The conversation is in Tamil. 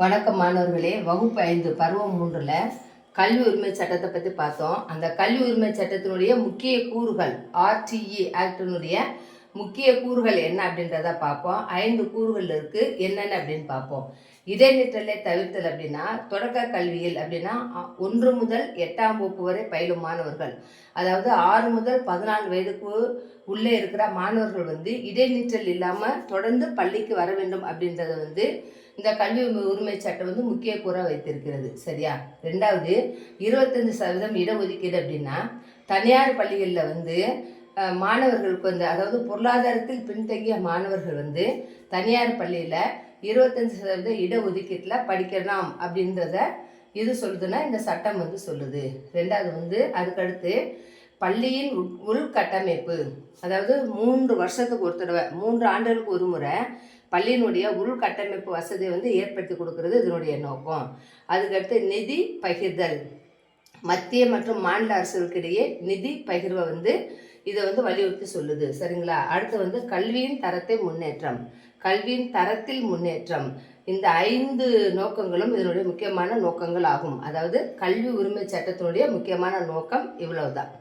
வணக்கம் மாணவர்களே. வகுப்பு ஐந்து பருவம் மூன்றில் கல்வி உரிமை சட்டத்தை பற்றி பார்த்தோம். அந்த கல்வி உரிமை சட்டத்தினுடைய முக்கிய கூறுகள் ஆர்டிஇ ஆக்டினுடைய முக்கிய கூறுகள் என்ன அப்படின்றத பார்ப்போம். ஐந்து கூறுகள் இருக்குது என்னென்ன அப்படின்னு பார்ப்போம். இடைநிற்றலை தவிர்த்தல் அப்படின்னா தொடக்க கல்வியில் அப்படின்னா ஒன்று முதல் எட்டாம் வகுப்பு வரை பயிலும் மாணவர்கள். அதாவது ஆறு முதல் பதினாலு வயதுக்கு உள்ளே இருக்கிற மாணவர்கள் வந்து இடைநிற்றல் இல்லாமல் தொடர்ந்து பள்ளிக்கு வர வேண்டும் அப்படின்றத வந்து இந்த கல்வி உரிமை- சட்டம் வந்து முக்கிய கூற வைத்திருக்கிறது. சரியா? ரெண்டாவது இருபத்தஞ்சு சதவீதம் இடஒதுக்கீடு அப்படின்னா தனியார் பள்ளிகளில் வந்து மாணவர்களுக்கு வந்து அதாவது பொருளாதாரத்தில் பின்தங்கிய மாணவர்கள் வந்து தனியார் பள்ளியில் இருபத்தஞ்சி சதவீத இடஒதுக்கீட்டில் படிக்கலாம் அப்படின்றத இது சொல்லுதுன்னா இந்த சட்டம் வந்து சொல்லுது. ரெண்டாவது வந்து அதுக்கடுத்து பள்ளியின் உள்- உள்கட்டமைப்பு. அதாவது மூன்று வருஷத்துக்கு ஒரு தடவை மூன்று ஆண்டுகளுக்கு ஒரு முறை பள்ளியினுடைய உள்கட்டமைப்பு வசதியை வந்து ஏற்படுத்தி கொடுக்கறது இதனுடைய நோக்கம். அதுக்கடுத்து நிதி பகிர்தல். மத்திய மற்றும் மாநில அரசுகளுக்கிடையே நிதி பகிர்வை வந்து இதை வந்து வலியுறுத்தி சொல்லுது. சரிங்களா? அடுத்து வந்து கல்வியின் தரத்தை முன்னேற்றம். கல்வியின் தரத்தில் முன்னேற்றம். இந்த ஐந்து நோக்கங்களும் இதனுடைய முக்கியமான நோக்கங்கள் ஆகும். அதாவது கல்வி உரிமை சட்டத்தினுடைய முக்கியமான நோக்கம் இவ்வளவுதான்.